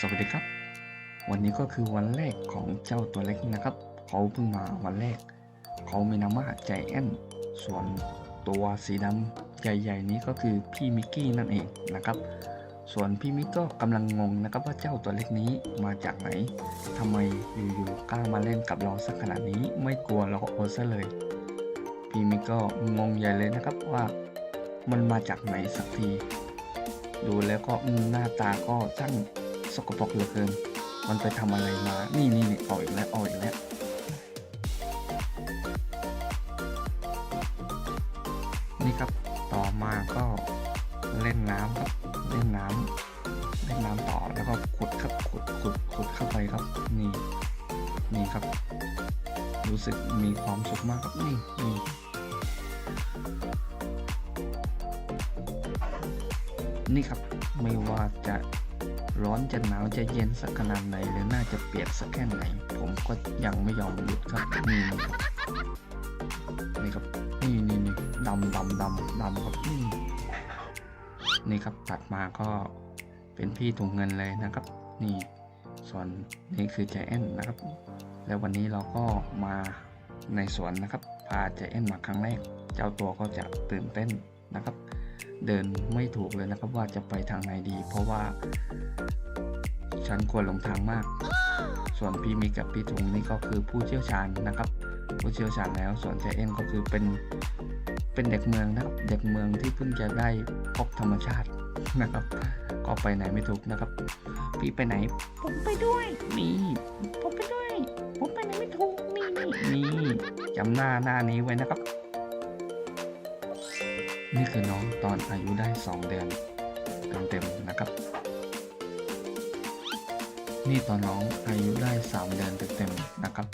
สวัสดีครับ วันนี้ก็คือวันแรกของเจ้าตัวเล็กนะครับ เขาเพิ่งมาวันแรก เขามีนามว่าใจแอนส่วนตัวสีดำใหญ่ๆนี้ก็คือพี่มิกกี้นั่นเองนะครับ ส่วนพี่มิกก็กำลังงงนะครับว่าเจ้าตัวเล็กนี้มาจากไหนทำไมอยู่ๆกล้ามาเล่นกับเราสักขนาดนี้ไม่กลัวเราโอซะเลยพี่มิกก็งงใหญ่เลยนะครับว่ามันมาจากไหนสักที ดูแล้วก็หน้าตาก็ช่าง สกปรกเหลือเกิน มันไปทำอะไรมา นี่นี่นี่เอาอีกแล้วเอาอีกแล้วนี่ครับต่อมาก็เล่นน้ำครับเล่นน้ำเล่นน้ำต่อแล้วก็ขุดครับขุดขุดขุดเข้าไปครับ นี่นี่ครับ รู้สึกมีความสุขมากครับนี่นี่นี่ครับไม่ว่าจะ ร้อนจะหนาวจะเย็นสักขนาดไหนหรือน่าจะเปียกสักแค่ไหน ผมก็ยังไม่ยอมหยุดครับนี่นี่ครับนี่นี่นี่นี่ดำดำดำดำครับนี่นี่ครับตัดมาก็เป็นพี่ถุงเงินเลยนะครับ นี่ส่วนนี่คือใจแอนนะครับ แล้ววันนี้เราก็มาในสวนนะครับ พาใจแอนมาครั้งแรก เจ้าตัวก็จะตื่นเต้นนะครับ เดินไม่ถูกเลยนะครับว่าจะไปทางไหนดี เพราะว่า ฉันกลัวหลงทางมาก ส่วนพี่มิกกับพี่ถุงนี่ก็คือผู้เชี่ยวชาญนะครับ ผู้เชี่ยวชาญแล้ว ส่วนเจเอ็นก็คือเป็นเป็นเด็กเมืองนะครับ เด็กเมืองที่เพิ่งจะได้พบธรรมชาตินะครับ ก็ไปไหนไม่ถูกนะครับ พี่ไปไหน ผมไปด้วยนี่ผมไปด้วย ผมไปไหนไม่ถูกนี่นี่นี่จำหน้าหน้านี้ไว้นะครับ นี่คือน้องตอนอายุได้ 2 เดือนเต็มๆนะครับ นี่ตอนน้องอายุได้ 3 เดือนเต็มๆนะครับ